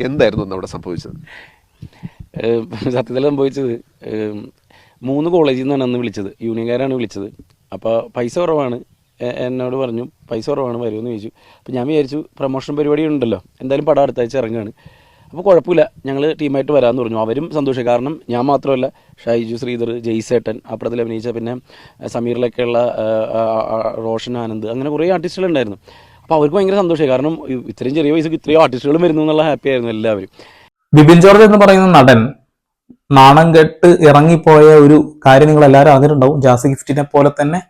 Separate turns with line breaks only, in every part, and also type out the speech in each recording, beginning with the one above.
എന്തായിരുന്നു അന്ന് അവിടെ സംഭവിച്ചത്?
സത്യത്തിൽ സംഭവിച്ചത് മൂന്ന് കോളേജിൽ നിന്നാണ് അന്ന് വിളിച്ചത്. യൂണിയൻകാരാണ് വിളിച്ചത്. അപ്പോൾ പൈസ കുറവാണ്. എന്നോട് പറഞ്ഞു പൈസ കുറവാണ് വരുമെന്ന് ചോദിച്ചു. അപ്പോൾ ഞാൻ വിചാരിച്ചു പ്രൊമോഷൻ പരിപാടി ഉണ്ടല്ലോ. എന്തായാലും പടം അടുത്താഴ്ച ഇറങ്ങുകയാണ് അപ്പോൾ കുഴപ്പമില്ല. ഞങ്ങൾ ടീമായിട്ട് വരാമെന്ന് പറഞ്ഞു. അവരും സന്തോഷം. കാരണം ഞാൻ മാത്രമല്ല ഷൈജു ശ്രീധർ ജയ്സേട്ടൻ അപ്പുറത്തിൽ അഭിനയിച്ച പിന്നെ സമീറിലൊക്കെയുള്ള റോഷൻ ആനന്ദ് അങ്ങനെ കുറേ ആർട്ടിസ്റ്റുകൾ ഉണ്ടായിരുന്നു. അപ്പോൾ അവർക്ക് ഭയങ്കര സന്തോഷമായി. കാരണം ഇത്രയും ചെറിയ വയസ്സ് ഇത്രയും ആർട്ടിസ്റ്റുകളും വരുന്നു എന്നുള്ള ഹാപ്പി ആയിരുന്നു എല്ലാവരും.
ബിബിൻ ജോർജ് എന്ന് പറയുന്ന നടൻ നാണം കെട്ട് ഇറങ്ങിപ്പോയ ഒരു കാര്യം നിങ്ങൾ എല്ലാവരും അറിഞ്ഞിട്ടുണ്ടാവും. ജാസി ഗിഫ്റ്റിനെ പോലെ തന്നെ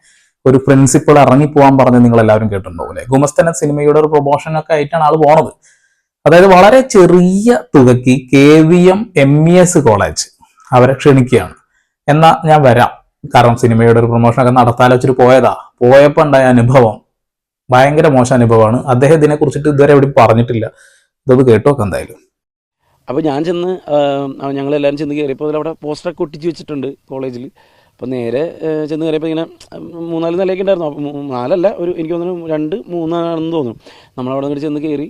ഒരു പ്രിൻസിപ്പൾ ഇറങ്ങിപ്പോവാൻ പറഞ്ഞ് നിങ്ങൾ എല്ലാവരും കേട്ടിട്ടുണ്ടാവും അല്ലെ? ഗുമസ്തന സിനിമയുടെ ഒരു പ്രൊമോഷനൊക്കെ ആയിട്ടാണ് ആൾ പോണത്. അതായത് വളരെ ചെറിയ തുകയ്ക്ക് K V M M E S college അവരെ ക്ഷണിക്കുകയാണ്. എന്നാ ഞാൻ വരാം. കാരണം സിനിമയുടെ ഒരു പ്രൊമോഷനൊക്കെ ഒക്കെ നടത്താലോചിച്ചിട്ട് പോയതാ. പോയപ്പോ ഉണ്ടായ അനുഭവം? ഭയങ്കര മോശം അനുഭവമാണ്. അദ്ദേഹം ഇതിനെ കുറിച്ചിട്ട് ഇതുവരെ എവിടെയും പറഞ്ഞിട്ടില്ല. ഇതൊന്ന് കേട്ടോക്കെ എന്തായാലും.
അപ്പോൾ ഞാൻ ചെന്ന് ഞങ്ങളെല്ലാവരും ചെന്ന് കയറിയപ്പോൾ അവിടെ പോസ്റ്ററൊക്കെ ഒട്ടിച്ച് വെച്ചിട്ടുണ്ട് കോളേജിൽ. അപ്പോൾ നേരെ ചെന്ന് കയറിയപ്പോൾ ഇങ്ങനെ മൂന്നാൽ നിലയൊക്കെ ഉണ്ടായിരുന്നു. അപ്പോൾ നാലല്ല ഒരു എനിക്ക് തോന്നുന്നു രണ്ട് മൂന്നാണെന്ന് തോന്നുന്നു. നമ്മളവിടെ നിന്ന് ചെന്ന് കയറി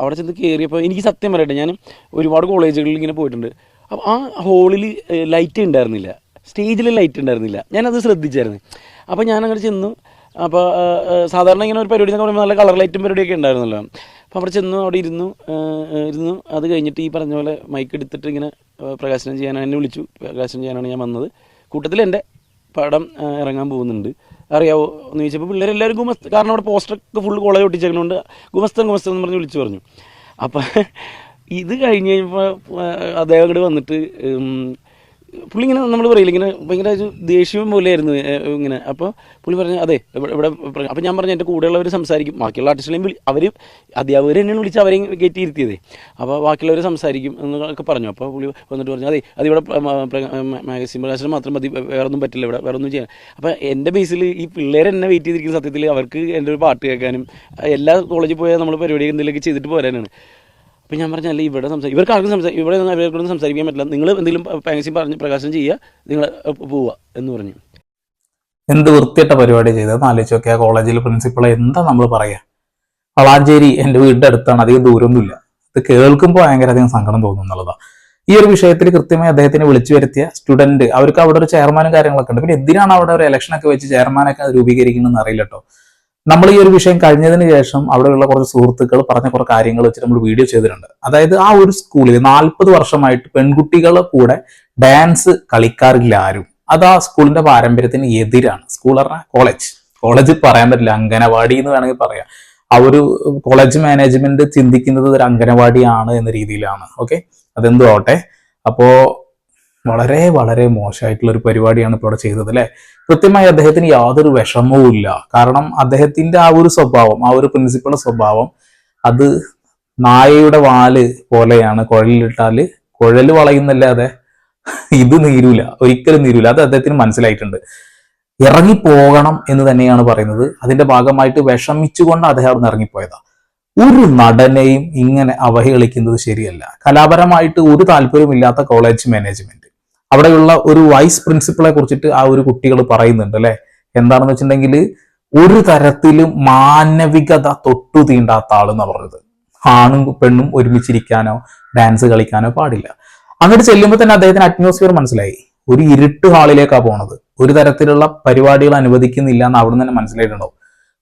അവിടെ ചെന്ന് കയറിയപ്പോൾ എനിക്ക് സത്യം പറയട്ടെ ഞാൻ ഒരുപാട് കോളേജുകളിൽ ഇങ്ങനെ പോയിട്ടുണ്ട്. അപ്പോൾ ആ ഹോളിൽ ലൈറ്റ് ഉണ്ടായിരുന്നില്ല. സ്റ്റേജിൽ ലൈറ്റ് ഉണ്ടായിരുന്നില്ല. ഞാനത് ശ്രദ്ധിച്ചായിരുന്നു. അപ്പോൾ ഞാൻ അങ്ങോട്ട് ചെന്നു അപ്പോൾ സാധാരണ ഇങ്ങനെ ഒരു പരിപാടി എന്നൊക്കെ പറയുമ്പോൾ നല്ല കളർ ലൈറ്റും പരിപാടിയൊക്കെ ഉണ്ടായിരുന്നല്ലോ. അപ്പോൾ അവിടെ ചെന്ന് അവിടെ ഇരുന്നു ഇരുന്നു. അത് കഴിഞ്ഞിട്ട് ഈ പറഞ്ഞ പോലെ മൈക്ക് എടുത്തിട്ട് ഇങ്ങനെ പ്രകാശനം ചെയ്യാനാണ് എന്നെ വിളിച്ചു. പ്രകാശനം ചെയ്യാനാണ് ഞാൻ വന്നത്. കൂട്ടത്തിൽ എന്റെ പടം ഇറങ്ങാൻ പോകുന്നുണ്ട്. അറിയാവോ? എന്ന് ചോദിച്ചപ്പോൾ പിള്ളേരെല്ലാവരും ഗുമസ്ത കാരണം അവിടെ പോസ്റ്ററൊക്കെ ഫുൾ കോളേജ് ഒട്ടിച്ചേക്കണോണ്ട് ഗുമസ്തൻ ഗുമസ്തൻ എന്ന് പറഞ്ഞ് വിളിച്ചു പറഞ്ഞു. അപ്പം ഇത് കഴിഞ്ഞ് കഴിഞ്ഞപ്പോൾ അദ്ദേഹം ഇവിടെ വന്നിട്ട് പുള്ളി ഇങ്ങനെ നമ്മൾ പറയില്ല ഇങ്ങനെ ഭയങ്കര ഒരു ദേഷ്യം പോലെയായിരുന്നു ഇങ്ങനെ. അപ്പോൾ പുള്ളി പറഞ്ഞു അതെ ഇവിടെ അപ്പോൾ ഞാൻ പറഞ്ഞു എന്റെ കൂടെയുള്ളവർ സംസാരിക്കും. ബാക്കിയുള്ള ആർട്ടിസ്റ്റുകളെയും അവർ അധ്യാപകർ തന്നെയാണ് വിളിച്ച് അവരെയും കയറ്റി ഇരുത്തിയതേ. അപ്പോൾ ബാക്കിയുള്ളവർ സംസാരിക്കും എന്നൊക്കെ പറഞ്ഞു. അപ്പോൾ പുള്ളി വന്നിട്ട് പറഞ്ഞു അതെ അതിവിടെ മാഗസിൻ പ്രകാശനം മാത്രം മതി. വേറെ ഒന്നും പറ്റില്ല ഇവിടെ വേറെ ഒന്നും ചെയ്യാൻ. അപ്പോൾ എന്റെ ബേസിൽ ഈ പിള്ളേർ എന്നെ വെയിറ്റ് ചെയ്തിരിക്കുന്ന സത്യത്തിൽ അവർക്ക് എന്റെ ഒരു പാട്ട് കേൾക്കാനും എല്ലാ കോളേജിൽ പോയാൽ നമ്മൾ പരിപാടി എന്തെങ്കിലുമൊക്കെ ചെയ്തിട്ട് പോരാനാണ്. അപ്പോൾ ഞാൻ പറഞ്ഞല്ലേ ഇവിടെ സംസാരിക്കും ഇവർക്ക് ആർക്കും സംസാരിക്കും ഇവിടെ നിന്ന് ഇവർക്കൊന്നും സംസാരിക്കാൻ പറ്റില്ല. നിങ്ങൾ എന്തെങ്കിലും പാങ്സി പറഞ്ഞ് പ്രകാശനം ചെയ്യുക നിങ്ങൾ പോവുക എന്ന് പറഞ്ഞു.
എന്ത് വൃത്തിയിട്ട പരിപാടി ചെയ്തതെന്ന് ആലോചിച്ച് നോക്കിയാൽ കോളേജിൽ പ്രിൻസിപ്പളെ എന്താ നമ്മൾ പറയാ? വളാഞ്ചേരി എന്റെ വീടിന്റെ അടുത്താണ് അധികം ദൂരമൊന്നുമില്ല. ഇത് കേൾക്കുമ്പോൾ ഭയങ്കര അധികം സങ്കടം തോന്നും എന്നുള്ളതാണ് ഈ ഒരു വിഷയത്തിൽ കൃത്യമായി അദ്ദേഹത്തിന് വിളിച്ചു വരുത്തിയ സ്റ്റുഡന്റ് അവർക്ക് അവിടെ ഒരു ചെയർമാനും കാര്യങ്ങളൊക്കെ ഉണ്ട്. പിന്നെ എന്തിനാണ് അവിടെ ഒരു ഇലക്ഷൻ ഒക്കെ വെച്ച് ചെയർമാനൊക്കെ രൂപീകരിക്കണമെന്ന് അറിയില്ല കേട്ടോ നമ്മൾ ഈ ഒരു വിഷയം കഴിഞ്ഞതിന് ശേഷം അവിടെയുള്ള കുറച്ച് സുഹൃത്തുക്കൾ പറഞ്ഞ കുറെ കാര്യങ്ങൾ വെച്ച് നമ്മൾ വീഡിയോ ചെയ്തിട്ടുണ്ട്. അതായത് ആ ഒരു സ്കൂളിൽ നാൽപ്പത് വർഷമായിട്ട് പെൺകുട്ടികളെ കൂടെ ഡാൻസ് കളിക്കാറില്ല ആരും. അത് ആ സ്കൂളിന്റെ പാരമ്പര്യത്തിന് എതിരാണ്. സ്കൂൾ പറഞ്ഞാൽ കോളേജ് കോളേജ് പറയാൻ പറ്റില്ല. അംഗനവാടി എന്ന് വേണമെങ്കിൽ പറയാം. ആ ഒരു കോളേജ് മാനേജ്മെന്റ് ചിന്തിക്കുന്നത് ഒരു അംഗനവാടിയാണ് എന്ന രീതിയിലാണ്. ഓക്കെ അതെന്തും ആവട്ടെ അപ്പോ വളരെ വളരെ മോശമായിട്ടുള്ള ഒരു പരിപാടിയാണ് ഇപ്പോൾ ഇവിടെ ചെയ്തത് അല്ലേ? കൃത്യമായി അദ്ദേഹത്തിന് യാതൊരു വിഷമവും ഇല്ല. കാരണം അദ്ദേഹത്തിന്റെ ആ ഒരു സ്വഭാവം ആ ഒരു പ്രിൻസിപ്പൾ സ്വഭാവം അത് നായയുടെ വാൽ പോലെയാണ്. കുഴലിലിട്ടാൽ കുഴൽ വളയുന്നല്ലാതെ ഇത് നീരൂല. ഒരിക്കലും നീരൂല. അത് അദ്ദേഹത്തിന് മനസ്സിലായിട്ടുണ്ട്. ഇറങ്ങി പോകണം എന്ന് തന്നെയാണ് പറയുന്നത്. അതിന്റെ ഭാഗമായിട്ട് വിഷമിച്ചുകൊണ്ട് അദ്ദേഹം അവിടെ നിന്ന് ഒരു നടനെയും ഇങ്ങനെ അവഹേളിക്കുന്നത് ശരിയല്ല. കലാപരമായിട്ട് ഒരു താല്പര്യമില്ലാത്ത കോളേജ് മാനേജ്മെന്റ് അവിടെയുള്ള ഒരു വൈസ് പ്രിൻസിപ്പളെ കുറിച്ചിട്ട് ആ ഒരു കുട്ടികൾ പറയുന്നുണ്ട് അല്ലെ? എന്താണെന്ന് വെച്ചിട്ടുണ്ടെങ്കിൽ ഒരു തരത്തിലും മാനവികത തൊട്ടു തീണ്ടാത്ത ആളെന്ന് പറഞ്ഞത്. ആണും പെണ്ണും ഒരുമിച്ചിരിക്കാനോ ഡാൻസ് കളിക്കാനോ പാടില്ല. അങ്ങോട്ട് ചെല്ലുമ്പോൾ തന്നെ അദ്ദേഹത്തിന് അറ്റ്മോസ്ഫിയർ മനസ്സിലായി. ഒരു ഇരുട്ട് ഹാളിലേക്കാണ് പോണത്. ഒരു തരത്തിലുള്ള പരിപാടികൾ അനുവദിക്കുന്നില്ല എന്ന് അവിടെ തന്നെ മനസ്സിലായിട്ടുണ്ടാവും.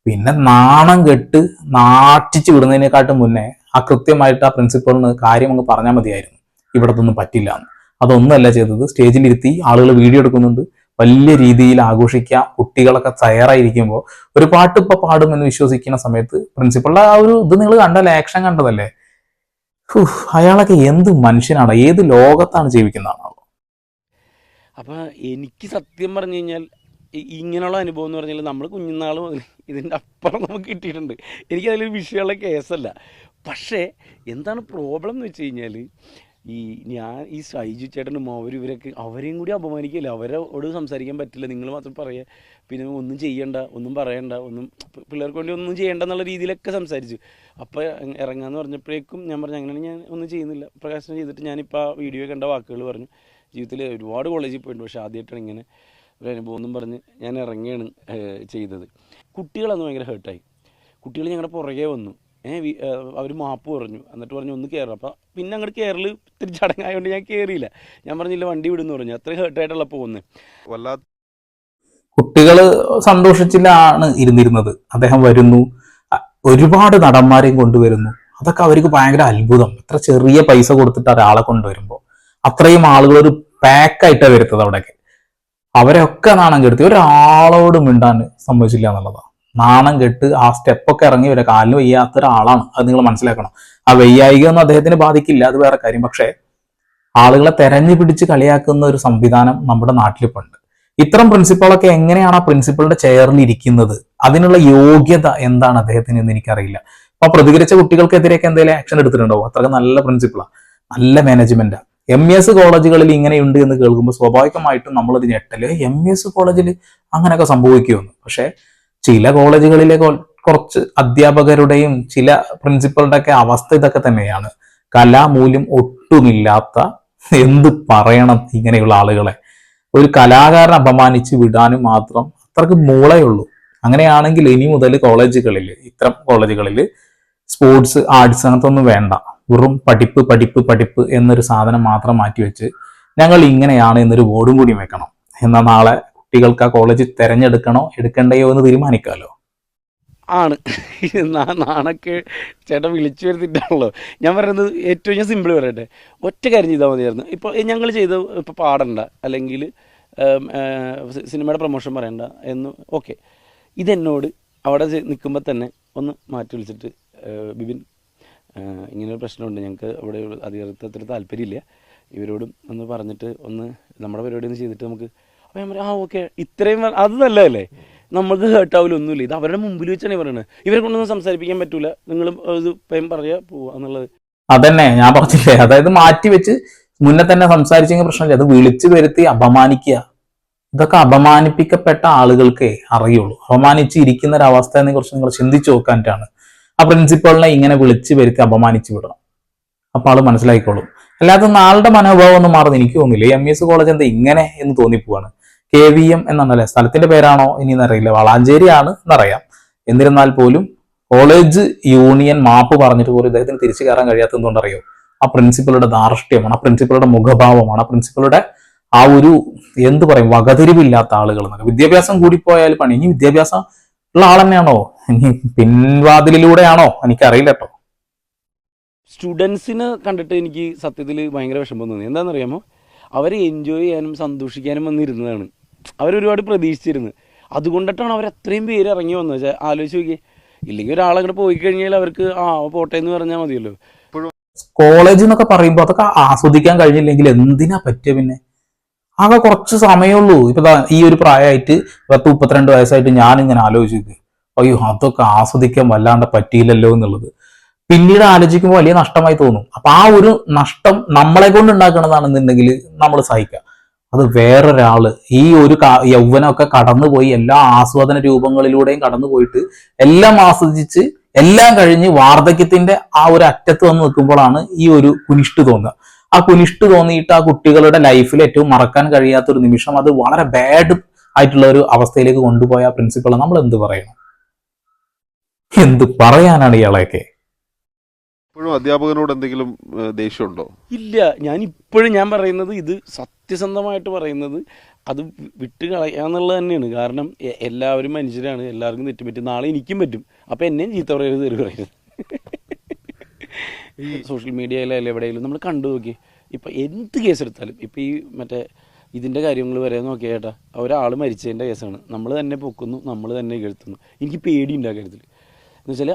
പിന്നെ നാണം കെട്ട് നാട്ടിച്ചു വിടുന്നതിനെക്കാട്ടും മുന്നേ ആ കൃത്യമായിട്ട് ആ പ്രിൻസിപ്പളിന് കാര്യം അങ്ങ് പറഞ്ഞാൽ മതിയായിരുന്നു. ഇവിടത്തൊന്നും പറ്റില്ല എന്ന്. അതൊന്നുമല്ല ചെയ്തത്. സ്റ്റേജിലിരുത്തി ആളുകൾ വീഡിയോ എടുക്കുന്നുണ്ട്. വലിയ രീതിയിൽ ആഘോഷിക്കാം കുട്ടികളൊക്കെ തയ്യാറായിരിക്കുമ്പോൾ ഒരു പാട്ട് ഇപ്പൊ പാടുമെന്ന് വിശ്വസിക്കുന്ന സമയത്ത് പ്രിൻസിപ്പളിലെ ആ ഒരു ഇത് നിങ്ങൾ കണ്ടല്ലേ ആക്ഷൻ കണ്ടതല്ലേ? അയാളൊക്കെ എന്ത് മനുഷ്യനാണ് ഏത് ലോകത്താണ് ജീവിക്കുന്നതാണോ
അപ്പോൾ എനിക്ക് സത്യം പറഞ്ഞു കഴിഞ്ഞാൽ ഇങ്ങനെയുള്ള അനുഭവം എന്ന് പറഞ്ഞാൽ നമ്മൾ കുഞ്ഞുനാൾ ഇതിന്റെ അപ്പുറം നമുക്ക് കിട്ടിയിട്ടുണ്ട്. എനിക്കതിലൊരു വിഷയമുള്ള കേസല്ല പക്ഷേ എന്താണ് പ്രോബ്ലം എന്ന് വെച്ച് കഴിഞ്ഞാൽ ഈ ഞാൻ ഈ സൈജു ചേട്ടനും അവർ ഇവരൊക്കെ അവരെയും കൂടി അപമാനിക്കില്ല അവരോട് സംസാരിക്കാൻ പറ്റില്ല. നിങ്ങൾ മാത്രം പറയുക പിന്നെ ഒന്നും ചെയ്യണ്ട ഒന്നും പറയണ്ട ഒന്നും പിള്ളേർക്ക് വേണ്ടി ഒന്നും ചെയ്യണ്ട എന്നുള്ള രീതിയിലൊക്കെ സംസാരിച്ചു. അപ്പോൾ ഇറങ്ങാന്ന് പറഞ്ഞപ്പോഴേക്കും ഞാൻ പറഞ്ഞു അങ്ങനെ ഞാൻ ഒന്നും ചെയ്യുന്നില്ല. പ്രകാശനം ചെയ്തിട്ട് ഞാനിപ്പോൾ ആ വീഡിയോ കണ്ട വാക്കുകൾ പറഞ്ഞു. ജീവിതത്തിൽ ഒരുപാട് കോളേജിൽ പോയിട്ടുണ്ട്. പക്ഷേ ആദ്യമായിട്ടാണ് ഇങ്ങനെ ഒരു അനുഭവം എന്നും പറഞ്ഞ് ഞാൻ ഇറങ്ങിയാണ് ചെയ്തത്. കുട്ടികളന്ന് ഭയങ്കര ഹേർട്ടായി കുട്ടികൾ ഞങ്ങളുടെ പുറകെ വന്നു. അവർ മാപ്പ് പറഞ്ഞു. എന്നിട്ട് പറഞ്ഞു ഒന്ന് കയറും അപ്പം പിന്നെ അങ്ങോട്ട് കയറൽ ഇത്തിരി ചടങ്ങായതുകൊണ്ട് ഞാൻ കയറിയില്ല ഞാൻ പറഞ്ഞില്ല വണ്ടി വിടുന്നു പറഞ്ഞു. അത്രയും ഹേർട്ടായിട്ടുള്ള പോകുന്നത്
വല്ലാത്ത
കുട്ടികൾ സന്തോഷിച്ചില്ലാണ് ഇരുന്നിരുന്നത്. അദ്ദേഹം വരുന്നു. ഒരുപാട് നടന്മാരെയും കൊണ്ടുവരുന്നു. അതൊക്കെ അവർക്ക് ഭയങ്കര അത്ഭുതം. ഇത്ര ചെറിയ പൈസ കൊടുത്തിട്ട് ഒരാളെ കൊണ്ടുവരുമ്പോൾ അത്രയും ആളുകൾ ഒരു പാക്കായിട്ടാണ് വരുത്തത് അവിടെയൊക്കെ. അവരൊക്കെ നാണം കെടുത്തി. ഒരാളോട് മിണ്ടാൻ സംഭവിച്ചില്ല എന്നുള്ളതാണ് നാണം കെട്ട് ആ സ്റ്റെപ്പൊക്കെ ഇറങ്ങി വരെ കാലിന് വയ്യാത്ത ഒരാളാണ് അത് നിങ്ങൾ മനസ്സിലാക്കണം. ആ വയ്യായിക ഒന്നും അദ്ദേഹത്തിന് ബാധിക്കില്ല. അത് വേറെ കാര്യം. പക്ഷേ ആളുകളെ തെരഞ്ഞു പിടിച്ച് കളിയാക്കുന്ന ഒരു സംവിധാനം നമ്മുടെ നാട്ടിലിപ്പോൾ ഉണ്ട് ഇത്തരം പ്രിൻസിപ്പളൊക്കെ എങ്ങനെയാണ് ആ പ്രിൻസിപ്പളുടെ ചെയറിൽ ഇരിക്കുന്നത്? അതിനുള്ള യോഗ്യത എന്താണ് അദ്ദേഹത്തിന് എന്ന് എനിക്കറിയില്ല. അപ്പൊ പ്രതികരിച്ച കുട്ടികൾക്കെതിരെയൊക്കെ എന്തെങ്കിലും ആക്ഷൻ എടുത്തിട്ടുണ്ടോ? അത്രയ്ക്ക് നല്ല പ്രിൻസിപ്പളാണ് നല്ല മാനേജ്മെന്റാ എം എസ് കോളേജുകളിൽ ഇങ്ങനെയുണ്ട് എന്ന് കേൾക്കുമ്പോൾ സ്വാഭാവികമായിട്ടും നമ്മളത് ഞെട്ടൽ എം എസ് കോളേജിൽ അങ്ങനെയൊക്കെ സംഭവിക്കുമെന്ന്. പക്ഷെ ചില കോളേജുകളിലെ കുറച്ച് അധ്യാപകരുടെയും ചില പ്രിൻസിപ്പളുടെ ഒക്കെ അവസ്ഥ ഇതൊക്കെ തന്നെയാണ്. കലാമൂല്യം ഒട്ടുമില്ലാത്ത എന്ത് പറയണം ഇങ്ങനെയുള്ള ആളുകളെ. ഒരു കലാകാരനെ അപമാനിച്ച് വിടാനും മാത്രം അത്രയ്ക്ക് മൂളയുള്ളൂ. അങ്ങനെയാണെങ്കിൽ ഇനി മുതൽ കോളേജുകളിൽ ഇത്തരം കോളേജുകളിൽ സ്പോർട്സ് ആർട്സ് അങ്ങനത്തെ ഒന്നും വേണ്ട. വെറും പഠിപ്പ് പഠിപ്പ് പഠിപ്പ് എന്നൊരു സാധനം മാത്രം മാറ്റി വെച്ച് ഞങ്ങൾ ഇങ്ങനെയാണ് എന്നൊരു ബോർഡും കൂടി വെക്കണം. എന്നാൽ നാളെ കുട്ടികൾക്ക് ആ കോളേജ് തിരഞ്ഞെടുക്കണോ എടുക്കണ്ടയോ എന്ന് തീരുമാനിക്കാമല്ലോ
ആണ്. നാണൊക്കെ ചേട്ടൻ വിളിച്ചു വരുത്തിട്ടാണല്ലോ ഞാൻ പറയുന്നത് ഏറ്റവും ഞാൻ സിമ്പിൾ പറയട്ടെ. ഒറ്റ കാര്യം ചെയ്താൽ മതിയായിരുന്നു. ഇപ്പോൾ ഞങ്ങൾ ചെയ്ത ഇപ്പോൾ പാടണ്ട അല്ലെങ്കിൽ സിനിമയുടെ പ്രൊമോഷൻ പറയണ്ട എന്ന് ഓക്കെ ഇതെന്നോട് അവിടെ നിൽക്കുമ്പോൾ തന്നെ ഒന്ന് മാറ്റി വിളിച്ചിട്ട് ബിബിൻ ഇങ്ങനൊരു പ്രശ്നമുണ്ട്. ഞങ്ങൾക്ക് അവിടെ അധികൃതത്തിൽ താല്പര്യമില്ല. ഇവരോടും ഒന്ന് പറഞ്ഞിട്ട് ഒന്ന് നമ്മുടെ പരിപാടി ഒന്ന് ചെയ്തിട്ട് നമുക്ക് അപ്പോൾ ഞാൻ പറയാം ആ ഓക്കെ ഇത്രയും അത് നല്ലതല്ലേ? നമ്മൾക്ക് ഹേർട്ട് ഒന്നുമില്ല ഇത് അവരുടെ മുമ്പിൽ വെച്ചാണ് പറയുന്നത് ഇവരെ കൊണ്ടൊന്നും സംസാരിപ്പിക്കാൻ പറ്റൂല. നിങ്ങൾ ഇത് പേം പറയാ പോവുക എന്നുള്ളത്.
അതന്നെ ഞാൻ പറഞ്ഞില്ലേ? അതായത് മാറ്റി വെച്ച് മുന്നേ തന്നെ സംസാരിച്ചെങ്കിൽ പ്രശ്നമില്ല. അത് വിളിച്ചു വരുത്തി അപമാനിക്കുക. ഇതൊക്കെ അപമാനിപ്പിക്കപ്പെട്ട ആളുകൾക്കേ അറിയുള്ളൂ. അപമാനിച്ച് ഇരിക്കുന്ന ഒരു അവസ്ഥയെ കുറിച്ച് നിങ്ങൾ ചിന്തിച്ചു നോക്കാനായിട്ടാണ് ആ പ്രിൻസിപ്പളിനെ ഇങ്ങനെ വിളിച്ചു വരുത്തി അപമാനിച്ചു വിടണം. അപ്പൊ ആൾ മനസ്സിലാക്കിക്കോളും അല്ലാതെ നാളുടെ മനോഭാവം ഒന്നും മാറുന്നു. എനിക്ക് തോന്നില്ല എം എസ് കോളേജ് എന്താ ഇങ്ങനെ എന്ന് തോന്നിപ്പോവാണ്. കെ വി എം എന്നാണല്ലേ സ്ഥലത്തിന്റെ പേരാണോ ഇനി എന്നറിയില്ല വളാഞ്ചേരി ആണ് എന്നറിയാം. എന്നിരുന്നാൽ പോലും കോളേജ് യൂണിയൻ മാപ്പ് പറഞ്ഞിട്ട് പോലും ഇദ്ദേഹത്തിന് തിരിച്ചു കയറാൻ കഴിയാത്ത എന്തുകൊണ്ടറിയോ? ആ പ്രിൻസിപ്പളുടെ ധാർഷ്ട്യമാണ് ആ പ്രിൻസിപ്പളുടെ മുഖഭാവമാണ് ആ പ്രിൻസിപ്പളുടെ ആ ഒരു എന്ത് പറയും വകതിരിവില്ലാത്ത ആളുകൾ എന്നൊക്കെ. വിദ്യാഭ്യാസം കൂടിപ്പോയാൽ പണി. ഇനി വിദ്യാഭ്യാസം ഉള്ള ആൾ തന്നെയാണോ ഇനി പിൻവാതിലിലൂടെയാണോ? എനിക്കറിയില്ല കേട്ടോ.
സ്റ്റുഡൻസിനെ കണ്ടിട്ട് എനിക്ക് സത്യത്തിൽ ഭയങ്കര വിഷമം തോന്നി എന്താണെന്നറിയാമോ? അവർ എൻജോയ് ചെയ്യാനും സന്തോഷിക്കാനും വന്നിരുന്നതാണ്. അവരൊരുപാട് പ്രതീക്ഷിച്ചിരുന്നു. അതുകൊണ്ടിട്ടാണ് അവർ അത്രയും പേര് ഇറങ്ങി വന്നത്. വെച്ചാൽ ആലോചിച്ച് നോക്കിയേ ഇല്ലെങ്കിൽ ഒരാളങ്ങോട്ട് പോയി കഴിഞ്ഞാൽ അവർക്ക് ആ പോട്ടെ എന്ന് പറഞ്ഞാൽ മതിയല്ലോ.
കോളേജ് എന്നൊക്കെ പറയുമ്പോൾ അതൊക്കെ ആസ്വദിക്കാൻ കഴിഞ്ഞില്ലെങ്കിൽ എന്തിനാ പറ്റിയ പിന്നെ? ആകെ കുറച്ച് സമയമുള്ളൂ. ഇപ്പൊ ഈ ഒരു പ്രായമായിട്ട് പത്ത് മുപ്പത്തിരണ്ട് വയസ്സായിട്ട് ഞാൻ ഇങ്ങനെ ആലോചിച്ചു അയ്യോ അതൊക്കെ ആസ്വദിക്കാൻ വല്ലാണ്ട് പറ്റിയില്ലല്ലോ എന്നുള്ളത്. പിന്നീട് ആലോചിക്കുമ്പോൾ വലിയ നഷ്ടമായി തോന്നും. അപ്പൊ ആ ഒരു നഷ്ടം നമ്മളെ കൊണ്ട് ഉണ്ടാക്കണമെന്നാണെന്നുണ്ടെങ്കിൽ നമ്മൾ സഹിക്കുക. അത് വേറൊരാൾ. ഈ ഒരു യൗവനമൊക്കെ കടന്നുപോയി എല്ലാ ആസ്വാദന രൂപങ്ങളിലൂടെയും കടന്നുപോയിട്ട് എല്ലാം ആസ്വദിച്ച് എല്ലാം കഴിഞ്ഞ് വാർദ്ധക്യത്തിന്റെ ആ ഒരു അറ്റത്ത് വന്ന് നിൽക്കുമ്പോഴാണ് ഈ ഒരു കുനിഷ്ട് തോന്നുക. ആ കുനിഷ്ട് തോന്നിയിട്ട് ആ കുട്ടികളുടെ ലൈഫിൽ ഏറ്റവും മറക്കാൻ കഴിയാത്ത ഒരു നിമിഷം അത് വളരെ ബാഡ് ആയിട്ടുള്ള ഒരു അവസ്ഥയിലേക്ക് കൊണ്ടുപോയ ആ പ്രിൻസിപ്പൾ നമ്മൾ എന്ത് പറയണം? എന്ത് പറയാനാണ് ഇയാളെയൊക്കെ?
ഇപ്പോഴും അധ്യാപകനോട് എന്തെങ്കിലും ദേഷ്യമുണ്ടോ?
ഇല്ല. ഞാൻ ഇപ്പോഴും ഞാൻ പറയുന്നത് ഇത് സത്യസന്ധമായിട്ട് പറയുന്നത് അത് വിട്ട് വിട്ട് കളയാന്നുള്ളത് തന്നെയാണ്. കാരണം എല്ലാവരും മനുഷ്യരാണ്. എല്ലാവർക്കും തെറ്റും പറ്റും നാളെ എനിക്കും പറ്റും. അപ്പം എന്നെയും ചീത്ത പറയരുത് തെറി പറയരുത്. ഈ സോഷ്യൽ മീഡിയയിലായാലും എവിടെയെങ്കിലും നമ്മൾ കണ്ടു നോക്കി ഇപ്പം എന്ത് കേസ് എടുത്താലും ഇപ്പം ഈ മറ്റേ ഇതിന്റെ കാര്യങ്ങൾ വരെ നോക്കിയാൽ ചേട്ടാ ഒരാൾ മരിച്ചതിന്റെ കേസാണ്. നമ്മൾ തന്നെ പൊക്കുന്നു നമ്മൾ തന്നെ കേൾത്തുന്നു എനിക്ക് പേടിയുണ്ട് ആ കാര്യത്തിൽ എന്ന് വെച്ചാൽ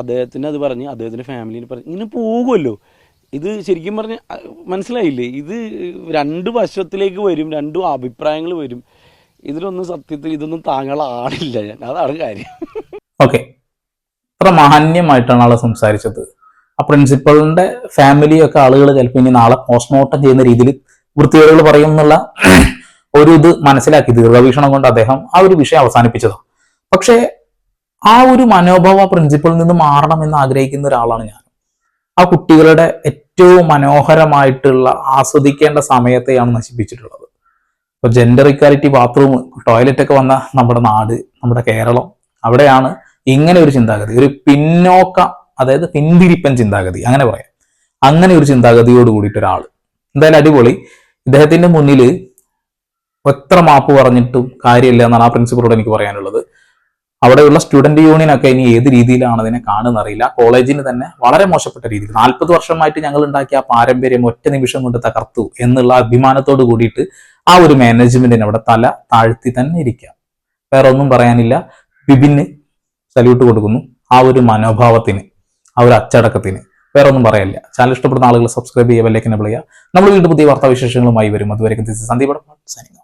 അദ്ദേഹത്തിന് അത് പറഞ്ഞ് അദ്ദേഹത്തിന്റെ ഫാമിലിനെ പറഞ്ഞ് ഇങ്ങനെ പോകുമല്ലോ ഇത് ശരിക്കും പറഞ്ഞ മനസ്സിലായില്ലേ? ഇത് രണ്ട് വശത്തിലേക്ക് വരും രണ്ടും അഭിപ്രായങ്ങൾ വരും. ഇതിലൊന്നും സത്യത്തിൽ ഇതൊന്നും താങ്കളെ ആളില്ല. ഞാൻ അതാണ് കാര്യം.
ഓക്കെ. അത്ര മാന്യമായിട്ടാണ് ആളെ സംസാരിച്ചത്. ആ പ്രിൻസിപ്പളിന്റെ ഫാമിലിയൊക്കെ ആളുകൾ ചിലപ്പോൾ ഇനി നാളെ പോസ്റ്റ്മോർട്ടം ചെയ്യുന്ന രീതിയിൽ വൃത്തികേടുകൾ പറയും എന്നുള്ള ഒരു ഇത് മനസ്സിലാക്കി ദീർഘവീക്ഷണം കൊണ്ട് അദ്ദേഹം ആ ഒരു വിഷയം അവസാനിപ്പിച്ചതാണ് പക്ഷേ ആ ഒരു മനോഭാവ പ്രിൻസിപ്പളിൽ നിന്ന് മാറണം എന്ന് ആഗ്രഹിക്കുന്ന ഒരാളാണ് ഞാൻ. ആ കുട്ടികളുടെ ഏറ്റവും മനോഹരമായിട്ടുള്ള ആസ്വദിക്കേണ്ട സമയത്തെയാണ് നശിപ്പിച്ചിട്ടുള്ളത്. ഇപ്പൊ ജെൻഡർ ഇക്വാലിറ്റി ബാത്റൂം ടോയ്ലറ്റ് ഒക്കെ വന്ന നമ്മുടെ നാട് നമ്മുടെ കേരളം അവിടെയാണ് ഇങ്ങനെ ഒരു ചിന്താഗതി ഒരു പിന്നോക്ക അതായത് പിന്തിരിപ്പൻ ചിന്താഗതി അങ്ങനെ പറയാം. അങ്ങനെ ഒരു ചിന്താഗതിയോട് കൂടിയിട്ട് ഒരാൾ എന്തായാലും അടിപൊളി. ഇദ്ദേഹത്തിന്റെ മുന്നിൽ എത്ര മാപ്പ് പറഞ്ഞിട്ടും കാര്യമില്ല എന്നാണ് ആ പ്രിൻസിപ്പളോട് എനിക്ക് പറയാനുള്ളത്. അവിടെയുള്ള സ്റ്റുഡന്റ് യൂണിയൻ ഒക്കെ ഇനി ഏത് രീതിയിലാണ് അതിനെ കാണുന്നറിയില്ല കോളേജിന് തന്നെ വളരെ മോശപ്പെട്ട രീതിയിൽ നാൽപ്പത് വർഷമായിട്ട് ഞങ്ങൾ ഉണ്ടാക്കിയ ആ പാരമ്പര്യം ഒറ്റ നിമിഷം കൊണ്ട് തകർത്തു എന്നുള്ള അഭിമാനത്തോട് കൂടിയിട്ട് ആ ഒരു മാനേജ്മെന്റിന് അവിടെ തല താഴ്ത്തി തന്നെ ഇരിക്കാം വേറെ ഒന്നും പറയാനില്ല. ബിബിന് സല്യൂട്ട് കൊടുക്കുന്നു. ആ ഒരു മനോഭാവത്തിന് ആ ഒരു അച്ചടക്കത്തിന്. വേറെ ഒന്നും പറയാനില്ല. ചാനൽ ഇഷ്ടപ്പെടുന്ന ആളുകൾ സബ്സ്ക്രൈബ് ചെയ്യുക വല്ലേക്കിനെ വിളിക്കുക നമ്മൾ വീണ്ടും പുതിയ വാർത്താവിശേഷങ്ങളുമായി വരും. അതുവരെ സന്ദീപ് സൈനിങ്